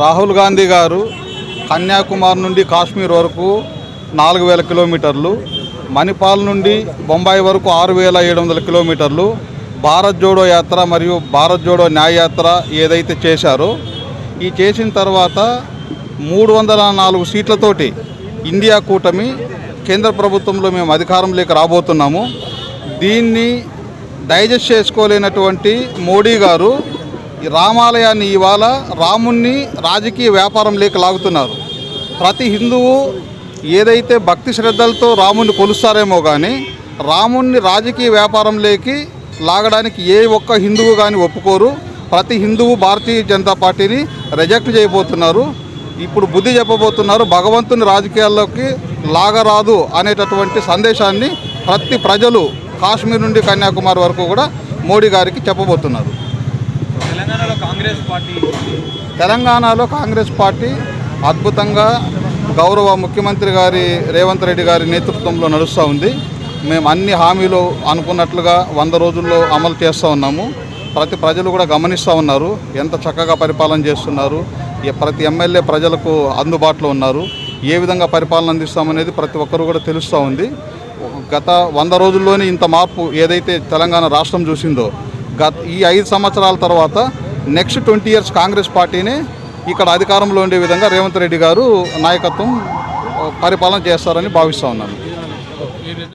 రాహుల్ గాంధీ గారు కన్యాకుమారి నుండి కాశ్మీర్ వరకు నాలుగు వేల కిలోమీటర్లు మణిపాల్ నుండి బొంబాయి వరకు ఆరు వేల ఏడు వందల కిలోమీటర్లు భారత్ జోడో యాత్ర మరియు భారత్ జోడో న్యాయ యాత్ర ఏదైతే చేశారో ఈ చేసిన తర్వాత మూడు వందల నాలుగు సీట్లతోటి ఇండియా కూటమి కేంద్ర ప్రభుత్వంలో మేము అధికారంలోకి రాబోతున్నాము. దీన్ని డైజెస్ట్ చేసుకోలేనటువంటి మోడీ గారు రామాలయాన్ని ఇవాళ రాముణ్ణి రాజకీయ వ్యాపారంలోకి లాగుతున్నారు. ప్రతి హిందువు ఏదైతే భక్తి శ్రద్ధలతో రాముణ్ణి కొలుస్తారేమో కానీ రాముణ్ణి రాజకీయ వ్యాపారంలోకి లాగడానికి ఏ ఒక్క హిందువు కానీ ఒప్పుకోరు. ప్రతి హిందువు భారతీయ జనతా పార్టీని రిజెక్ట్ చేయబోతున్నారు. ఇప్పుడు బుద్ధి చెప్పబోతున్నారు భగవంతుని రాజకీయాల్లోకి లాగరాదు అనేటటువంటి సందేశాన్ని ప్రతి ప్రజలు కాశ్మీర్ నుండి కన్యాకుమారి వరకు కూడా మోడీ గారికి చెప్పబోతున్నారు. తెలంగాణలో కాంగ్రెస్ పార్టీ తెలంగాణలో కాంగ్రెస్ పార్టీ అద్భుతంగా గౌరవ ముఖ్యమంత్రి గారి రేవంత్ రెడ్డి గారి నేతృత్వంలో నడుస్తూ ఉంది. మేము అన్ని హామీలు అనుకున్నట్లుగా వంద రోజుల్లో అమలు చేస్తూ ఉన్నాము. ప్రతి ప్రజలు కూడా గమనిస్తూ ఉన్నారు. ఎంత చక్కగా పరిపాలన చేస్తున్నారు. ప్రతి ఎమ్మెల్యే ప్రజలకు అందుబాటులో ఉన్నారు. ఏ విధంగా పరిపాలన అందిస్తామనేది ప్రతి ఒక్కరు కూడా తెలుస్తూ ఉంది. గత వంద రోజుల్లోనే ఇంత మార్పు ఏదైతే తెలంగాణ రాష్ట్రం చూసిందో గత ఈ ఐదు సంవత్సరాల తర్వాత నెక్స్ట్ ట్వంటీ ఇయర్స్ కాంగ్రెస్ పార్టీనే ఇక్కడ అధికారంలో ఉండే విధంగా రేవంత్ రెడ్డి గారు నాయకత్వం పరిపాలన చేస్తారని భావిస్తూ ఉన్నాను.